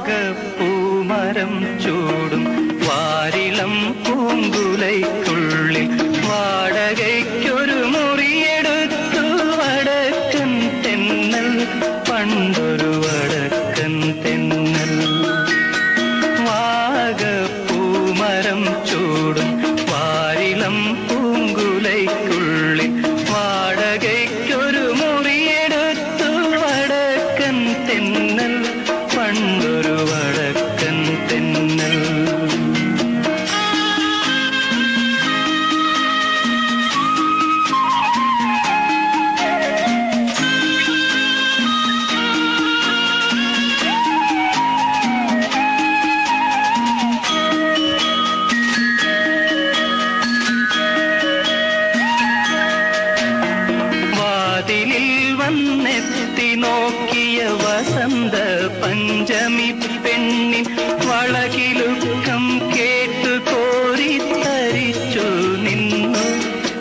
വാഗപ്പൂമരം ചൂടും. വാരിളം പൂങ്കുലൈക്കുള്ളിൽ വാടകയ്ക്കൊരു മുറിയെടുത്തു. വടക്കൻ തെന്നൽ പണ്ടൊരു വടക്കൻ തെന്നൽ. വാഗപ്പൂമരം ചൂടും. വാരിളം പൂങ്കുലൈക്കുള്ളിൽ വാടകയ്ക്കൊരു വന്നെത്തി നോക്കിയ വസന്ത പഞ്ചമി പെണ്ണിൻ വളകിലുക്കം കേട്ടു കോരി തരിച്ചു നിന്നു.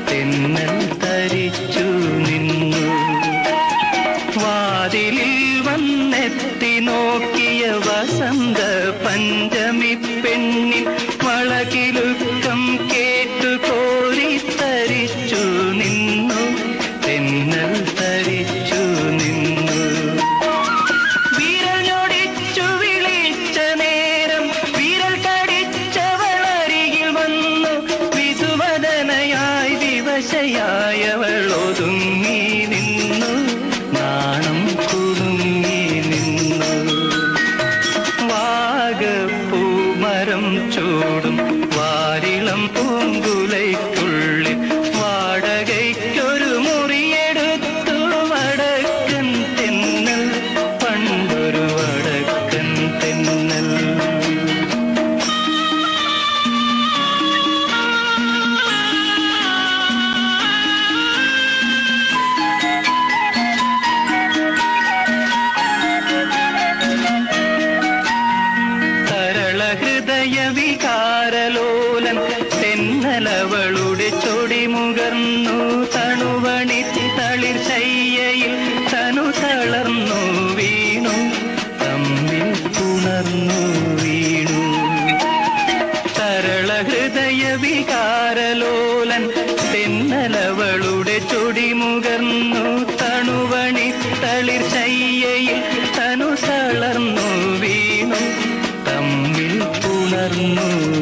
തെന്നൽ തരിച്ചു നിന്നു. വാതിലിൽ വന്നെത്തി നോക്കിയ വസന്ത പഞ്ചമി പെണ്ണിൻ ഒതുങ്ങി ഹൃദയ വികാരലോലൻ തെന്നലവളുടെ ചൊടിമുകർന്നു തണുവണി തളിർ ശയ്യയിൽ തനു തളർന്നു വീണു. തമ്മിൽ പുണർന്നു വീണു. തരള ഹൃദയ വികാരലോലൻ തെന്നലവളുടെ ചൊടിമുകർന്നു തണുവണി തളിർ ശയ്യ വളർന്നു